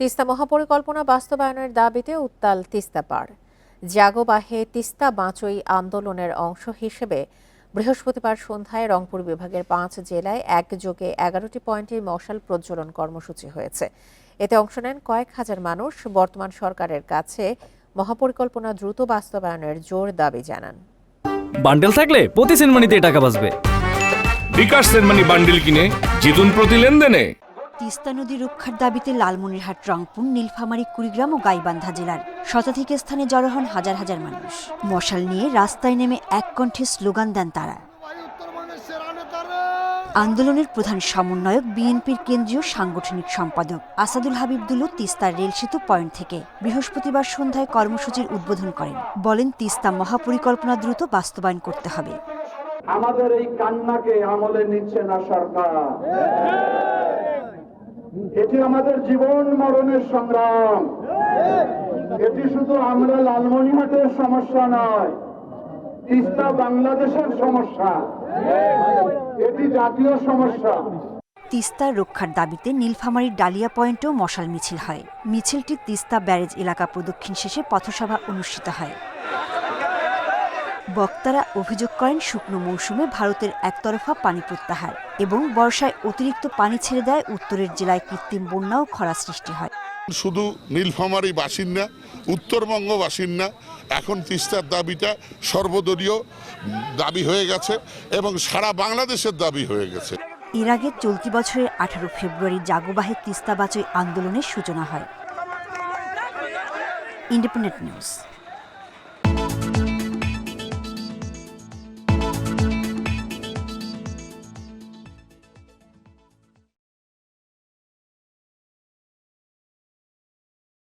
তিস্তা মহাপরিকল্পনা বাস্তবায়নের দাবিতে উত্তাল তিস্তা পাড় জাগোবাহে তিস্তা বাঁচই আন্দোলনের অংশ হিসেবে বৃহস্পতিবার সন্ধ্যায় রংপুর বিভাগের পাঁচ জেলায় একযোগে এগারোটি পয়েন্টে মশাল প্রজ্বলন কর্মসূচি হয়েছে। এতে অংশ নেন কয়েক হাজার মানুষ। বর্তমান সরকারের কাছে মহাপরিকল্পনা দ্রুত বাস্তবায়নের জোর দাবি জানান। বান্ডেল থাকলে প্রতি সেনমানিতে টাকা বাঁচবে। বিকাশ সেনমানি বান্ডিল কিনে জিতুন প্রতি লেনদেনে। তিস্তা নদী রক্ষার দাবিতে লালমনিরহাট, রংপুর, নীলফামারী, কুড়িগ্রাম ও গাইবান্ধা জেলার শতাধিক স্থানে জড়ো হন হাজার হাজার মানুষ। মশাল নিয়ে রাস্তায় নেমে এক কণ্ঠে স্লোগান দেন তারা। আন্দোলনের প্রধান সমন্বয়ক বিএনপির কেন্দ্রীয় সাংগঠনিক সম্পাদক আসাদুল হাবিবদুলু তিস্তার রেল সেতু পয়েন্ট থেকে বৃহস্পতিবার সন্ধ্যায় কর্মসূচির উদ্বোধন করেন। বলেন, তিস্তা মহাপরিকল্পনা দ্রুত বাস্তবায়ন করতে হবে। আমাদের এই কান্নাকে আমলে নিচ্ছে না সরকার। এটি আমাদের জীবন মরণের সংগ্রাম। এটি শুধু আমরা লালমনিহাটের সমস্যা নয়, তিস্তা বাংলাদেশের সমস্যা। এটি জাতীয় সমস্যা। তিস্তা রক্ষার দাবিতে নীলফামারীর ডালিয়া পয়েন্টেও মশাল মিছিল হয়। মিছিলটি তিস্তা ব্যারেজ এলাকা প্রদক্ষিণ শেষে পথসভা অনুষ্ঠিত হয়। বক্তারা অভিযোগ করেন শুকনো মৌসুমে ভারতের একতরফা পানি প্রত্যাহার এবং বর্ষায় অতিরিক্ত পানি ছেড়ে দেয় উত্তরের জেলায় কৃত্রিম বন্যা ও খরা সৃষ্টি হয়। শুধু নীলফামারী বাসিন্দা উত্তরবঙ্গ বাসিন্দা এখন তিস্তার দাবিটা সর্বদলীয় দাবি হয়ে গেছে এবং সারা বাংলাদেশের দাবি হয়ে গেছে। এর আগে চলতি বছরের আঠারো ফেব্রুয়ারি জাগোবাহে তিস্তা বাঁচই আন্দোলনের সূচনা হয়। Independent news.